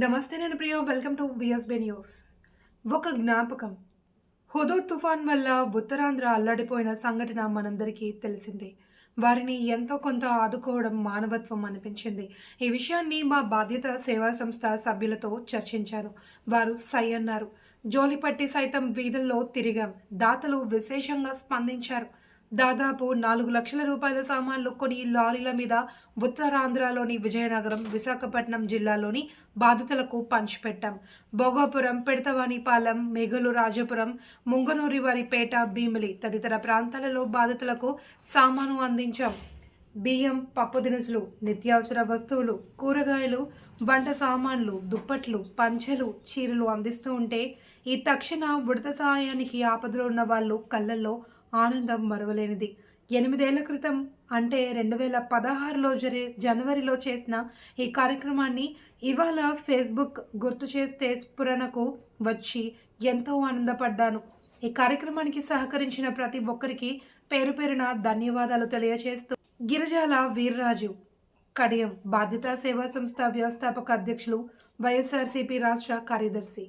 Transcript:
నమస్తే నేను Priya welcome to V S B news ఒక జ్ఞాపకం. హుదూ తుఫాన్ వల్ల ఉత్తరాంధ్ర అల్లాడిపోయిన సంఘటన మనందరికీ తెలిసిందే. వారిని ఎంతో కొంత ఆదుకోవడం మానవత్వం అనిపించింది. ఈ విషయాన్ని మా బాధ్యత సేవా సంస్థ సభ్యులతో చర్చించాను వారు సై అన్నారు. జోలిపట్టి సైతం వీధుల్లో తిరిగాం. దాతలు విశేషంగా స్పందించారు. దాదాపు నాలుగు లక్షల రూపాయల సామాన్లు కొన్ని లారీల మీద ఉత్తరాంధ్రలోని విజయనగరం విశాఖపట్నం జిల్లాలోని బాధితులకు పంచిపెట్టాం భోగాపురం పెడతవాణిపాలెం మేఘలు రాజపురం ముంగనూరి వారిపేట భీమిలి తదితర ప్రాంతాలలో బాధితులకు సామాను అందించాం. బియ్యం పప్పు దినుసులు నిత్యావసర వస్తువులు కూరగాయలు వంట సామాన్లు దుప్పట్లు పంచెలు చీరలు అందిస్తూ ఉంటే ఈ తక్షణ ఉడత సహాయానికి ఆపదలో ఉన్న వాళ్ళు కళ్ళల్లో ఆనందం మరవలేనిది. ఎనిమిదేళ్ళ క్రితం అంటే రెండు వేల పదహారులో జరి జనవరిలో చేసిన ఈ కార్యక్రమాన్ని ఇవాళ ఫేస్బుక్ గుర్తు చేస్తే స్ఫురణకు వచ్చి ఎంతో ఆనందపడ్డాను. ఈ కార్యక్రమానికి సహకరించిన ప్రతి ఒక్కరికి పేరు పేరున ధన్యవాదాలు తెలియజేస్తూ గిరిజాల వీర్రాజు కడియం బాధ్యతా సేవా సంస్థ వ్యవస్థాపక అధ్యక్షులు వైఎస్ఆర్సీపీ రాష్ట్ర కార్యదర్శి